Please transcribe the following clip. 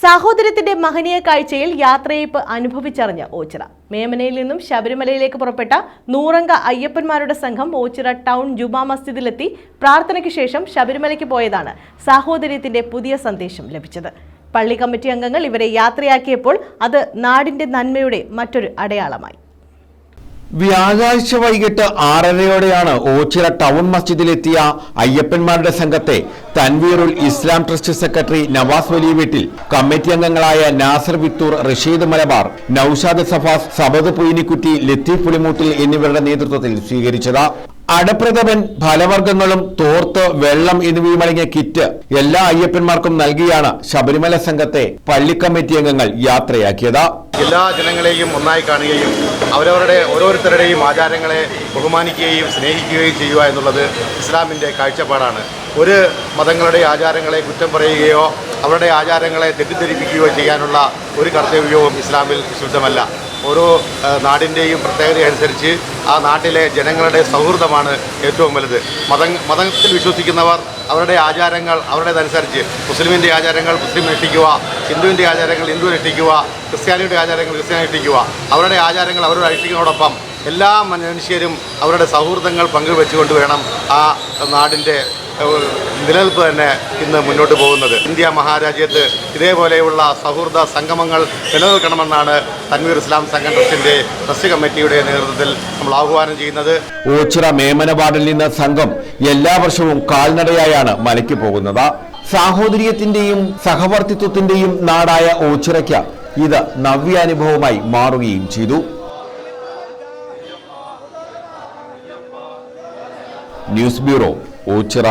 സാഹോദര്യത്തിന്റെ മഹനീയ കാഴ്ചയിൽ യാത്രയയപ്പ് അനുഭവിച്ചറിഞ്ഞ ഓച്ചിറ. മേമനയിൽ നിന്നും ശബരിമലയിലേക്ക് പുറപ്പെട്ട നൂറംഗ അയ്യപ്പന്മാരുടെ സംഘം ഓച്ചിറ ടൗൺ ജുമാ മസ്ജിദിലെത്തി പ്രാർത്ഥനയ്ക്ക് ശേഷം ശബരിമലയ്ക്ക് പോയതാണ് സാഹോദര്യത്തിന്റെ പുതിയ സന്ദേശം ലഭിച്ചത്. പള്ളി കമ്മിറ്റി അംഗങ്ങൾ ഇവരെ യാത്രയാക്കിയപ്പോൾ അത് നാടിന്റെ നന്മയുടെ മറ്റൊരു അടയാളമായി. വ്യാഴാഴ്ച വൈകിട്ട് ആറരയോടെയാണ് ഓച്ചിറ ടൗൺ മസ്ജിദിലെത്തിയ അയ്യപ്പന്മാരുടെ സംഘത്തെ തൻവീറുൽ ഇസ്ലാം ട്രസ്റ്റ് സെക്രട്ടറി നവാസ് വലിയ വീട്ടിൽ കമ്മിറ്റി അംഗങ്ങളായ നാസർ വിത്തൂർ റഷീദ് മലബാർ നൌഷാദ് സഫാസ് സബദ് പുയിനിക്കുറ്റി ലത്തീഫ് പുളിമൂട്ടിൽ എന്നിവരുടെ നേതൃത്വത്തിൽ സ്വീകരിച്ചത്. അടപ്രഥമൻ ഫലവർഗങ്ങളും തോർത്ത് വെള്ളം എന്നിവയുമടങ്ങിയ കിറ്റ് എല്ലാ അയ്യപ്പന്മാർക്കും നൽകിയാണ് ശബരിമല സംഘത്തെ പള്ളിക്കമ്മിറ്റി അംഗങ്ങൾ യാത്രയാക്കിയത്. എല്ലാ ജനങ്ങളെയും ഒന്നായി കാണുകയും അവരവരുടെ ഓരോരുത്തരുടെയും ആചാരങ്ങളെ ബഹുമാനിക്കുകയും സ്നേഹിക്കുകയും ചെയ്യുക എന്നുള്ളത് ഇസ്ലാമിന്റെ കാഴ്ചപ്പാടാണ്. ഒരു മതങ്ങളുടെ ആചാരങ്ങളെ കുറ്റം പറയുകയോ അവരുടെ ആചാരങ്ങളെ തെറ്റിദ്ധരിപ്പിക്കുകയോ ചെയ്യാനുള്ള ഒരു കർത്തവ്യവും ഇസ്ലാമിൽ വിശുദ്ധമല്ല. ഓരോ നാടിന്റെയും പ്രത്യേകത അനുസരിച്ച് ആ നാട്ടിലെ ജനങ്ങളുടെ സൗഹൃദമാണ് ഏറ്റവും വലുത്. മത മതത്തിൽ വിശ്വസിക്കുന്നവർ അവരുടെ ആചാരങ്ങൾ അവരുടേതനുസരിച്ച് മുസ്ലിമിന്റെ ആചാരങ്ങൾ മുസ്ലിം അനുഷ്ഠിക്കുക ഹിന്ദുവിന്റെ ആചാരങ്ങൾ ഹിന്ദു അനുഷ്ഠിക്കുക ക്രിസ്ത്യാനിയുടെ ആചാരങ്ങൾ ക്രിസ്ത്യാനി അനുഷ്ഠിക്കുക അവരുടെ ആചാരങ്ങൾ അവരുടെ അനുഷ്ഠിക്കുന്നതോടൊപ്പം എല്ലാ മനുഷ്യരും അവരുടെ സൗഹൃദങ്ങൾ പങ്കുവെച്ചുകൊണ്ട് വേണം ആ നാടിന്റെ നിലനിൽപ്പ് തന്നെ ഇന്ന് മുന്നോട്ട് പോകുന്നത്. ഇന്ത്യ മഹാരാജ്യത്ത് ഇതേപോലെയുള്ള സൗഹൃദ സംഗമങ്ങൾ നിലനിൽക്കണമെന്നാണ് തൻവീർ ഇസ്ലാം സംഘം ട്രസ്റ്റിന്റെ ട്രസ്റ്റ് കമ്മിറ്റിയുടെ നേതൃത്വത്തിൽ നമ്മൾ ആഹ്വാനം ചെയ്യുന്നത്. ഓച്ചിറ മേമന വാർഡിൽ നിന്ന് സംഘം എല്ലാ വർഷവും കാൽനടയായാണ് മലയ്ക്ക് പോകുന്നത്. സാഹോദര്യത്തിന്റെയും സഹവർത്തിത്വത്തിന്റെയും നാടായ ഓച്ചിറയ്ക്ക് ഇത് നവ്യാനുഭവമായി മാറുകയും ചെയ്തു. News bureau Ochira.